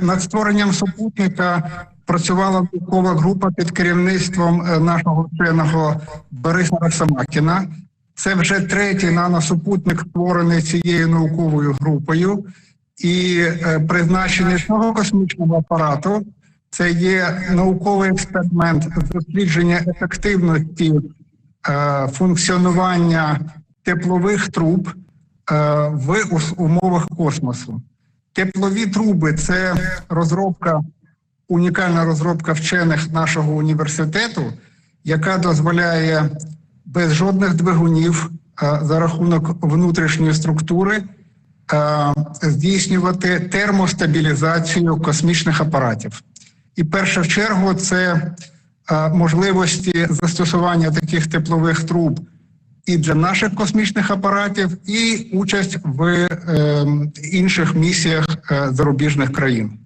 Над створенням супутника працювала наукова група під керівництвом е, нашого вченого Бориса Росомахіна. Це вже третій наносупутник, створений цією науковою групою, і е, призначення цього космічного апарату це є науковий експеримент дослідження ефективності е, функціонування теплових труб в умовах космосу. Теплові труби це розробка, унікальна розробка вчених нашого університету, яка дозволяє без жодних двигунів за рахунок внутрішньої структури здійснювати термостабілізацію космічних апаратів. І перше в чергу це можливості застосування таких теплових труб і для наших космічних апаратів, і участь в е, інших місіях е, зарубіжних країн.